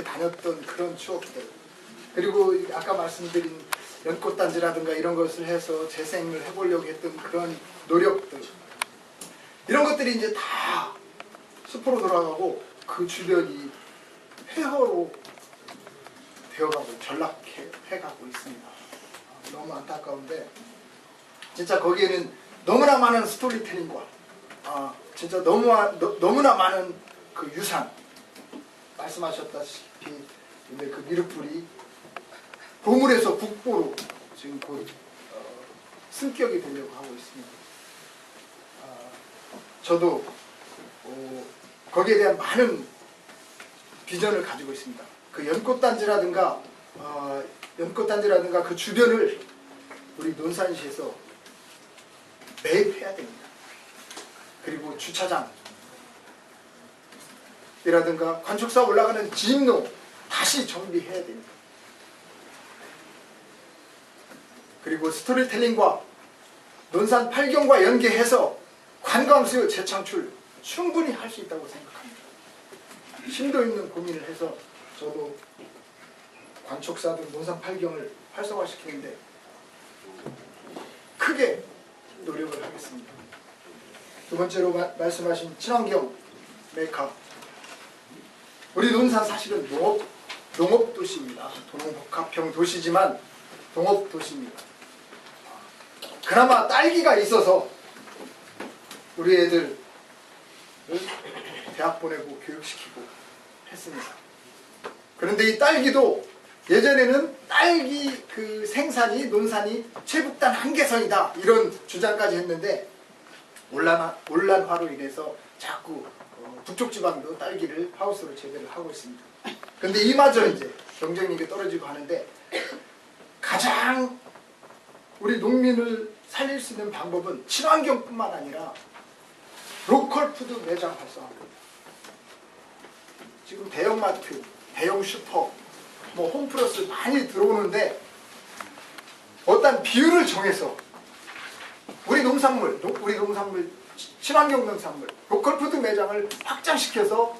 이렇게 다녔던 그런 추억들 그리고 아까 말씀드린 연꽃단지라든가 이런 것을 해서 재생을 해보려고 했던 그런 노력들 이런 것들이 이제 다 숲으로 돌아가고 그 주변이 폐허로 되어가고 전락해가고 있습니다. 아, 너무 안타까운데 진짜 거기에는 너무나 많은 스토리텔링과 아 진짜 너무 너무나 많은 그 유산 말씀하셨다시피 근데 그 미륵불이 보물에서 국보로 지금 곧 어, 승격이 되려고 하고 있습니다. 아, 저도 어, 거기에 대한 많은 비전을 가지고 있습니다. 그 연꽃단지라든가 어, 연꽃단지라든가 그 주변을 우리 논산시에서 매입해야 됩니다. 그리고 주차장 이라든가 관축사 올라가는 진로 다시 정비해야 됩니다. 그리고 스토리텔링과 논산 팔경과 연계해서 관광 수요 재창출 충분히 할 수 있다고 생각합니다. 심도 있는 고민을 해서 저도 관축사든 논산 팔경을 활성화시키는데 크게 노력을 하겠습니다. 두 번째로 마- 말씀하신 친환경 메이커 우리 논산 사실은 농업 농업 도시입니다. 동복합형 도시지만 동업 도시입니다. 그나마 딸기가 있어서 우리 애들 대학 보내고 교육시키고 했습니다. 그런데 이 딸기도 예전에는 딸기 그 생산이 논산이 최북단 한계선이다 이런 주장까지 했는데 온난 온난화로 인해서 자꾸 어, 북쪽 지방도 딸기를 하우스로 재배를 하고 있습니다. 그런데 이마저 이제 경쟁력이 떨어지고 하는데 가장 우리 농민을 살릴 수 있는 방법은 친환경뿐만 아니라 로컬 푸드 매장 활성화입니다. 지금 대형마트, 대형 슈퍼, 뭐 홈플러스 많이 들어오는데 어떤 비율을 정해서 우리 농산물, 노- 우리 농산물, 치- 친환경 농산물, 로컬 푸드 매장을 확장시켜서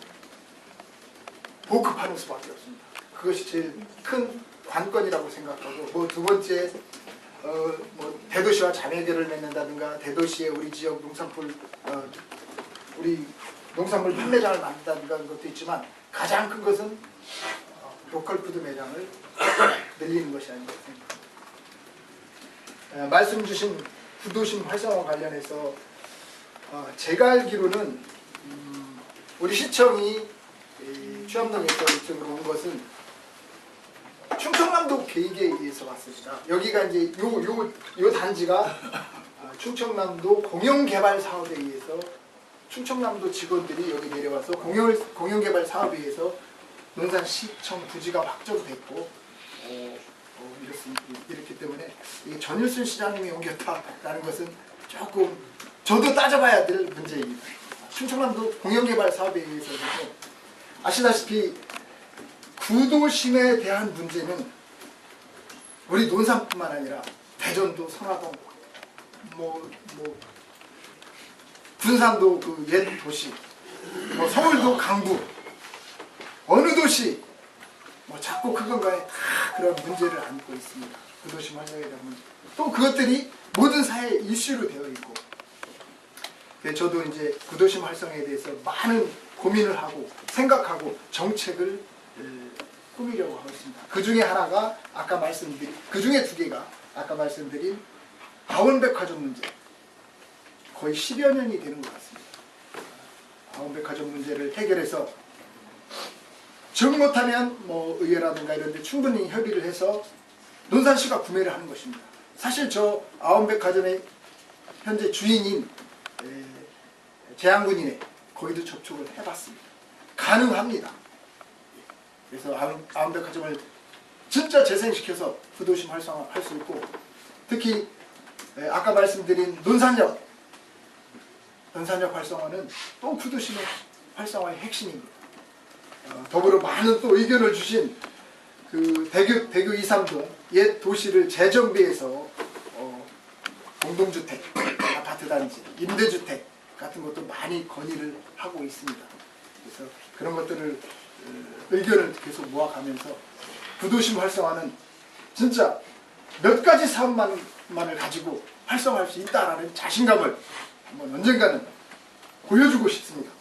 보급하는 수밖에 없습니다. 그것이 제일 큰 관건이라고 생각하고 뭐 두 번째 어, 뭐 대도시와 자매결을 맺는다든가 대도시에 우리 지역 농산물 어, 우리 농산물 판매장을 만든다든가 그런 것도 있지만 가장 큰 것은 어, 로컬 푸드 매장을 늘리는 것이 아닌가 생각합니다. 어, 말씀 주신 구도심 활성화 관련해서 어, 제가 알기로는 음, 우리 시청이 이 취업농에서 이쪽으로 온 것은 충청남도 계획에 의해서 왔습니다. 여기가 이제 요 요 요 단지가 아, 충청남도 공영개발 사업에 의해서 충청남도 직원들이 여기 내려와서 공영 공영개발 사업에 의해서 논산시청 부지가 확정됐고 어, 어. 이렇기 때문에 전일순 시장님이 옮겼다라는 것은 조금 저도 따져봐야 될 문제입니다. 충청남도 공영개발 사업에 의해서 아시다시피 구도심에 대한 문제는 우리 논산뿐만 아니라 대전도 선화동 뭐, 뭐 군산도 그 옛 도시 뭐 서울도 강북 어느 도시 뭐 자꾸 그건가에 다 그런 문제를 안고 있습니다. 구도심 활성에 대한 문제. 또 그것들이 모든 사회 이슈로 되어 있고 네, 저도 이제 구도심 활성에 대해서 많은 고민을 하고 생각하고 정책을 에, 꾸미려고 하고 있습니다. 그 중에 하나가 아까 말씀드린 그 중에 두 개가 아까 말씀드린 아원백화점 문제 거의 10여 년이 되는 것 같습니다. 아원백화점 문제를 해결해서 즉 못하면 뭐 의회라든가 이런 데 충분히 협의를 해서 논산시가 구매를 하는 것입니다. 사실 저 아원백화점의 현재 주인인 에, 재향군이네 거기도 접촉을 해봤습니다. 가능합니다. 그래서 아원- 아원백화점을 진짜 재생시켜서 부도심 활성화할 수 있고 특히 에, 아까 말씀드린 논산역 논산역 활성화는 또 부도심의 활성화의 핵심입니다. 어, 더불어 많은 또 의견을 주신 그 대교 대교 2, 3동 옛 도시를 재정비해서 어, 공동주택, 아파트 단지, 임대주택 같은 것도 많이 건의를 하고 있습니다. 그래서 그런 것들을 어, 의견을 계속 모아가면서 부도심 활성화는 진짜 몇 가지 사업만을 가지고 활성화할 수 있다라는 자신감을 한번 언젠가는 보여주고 싶습니다.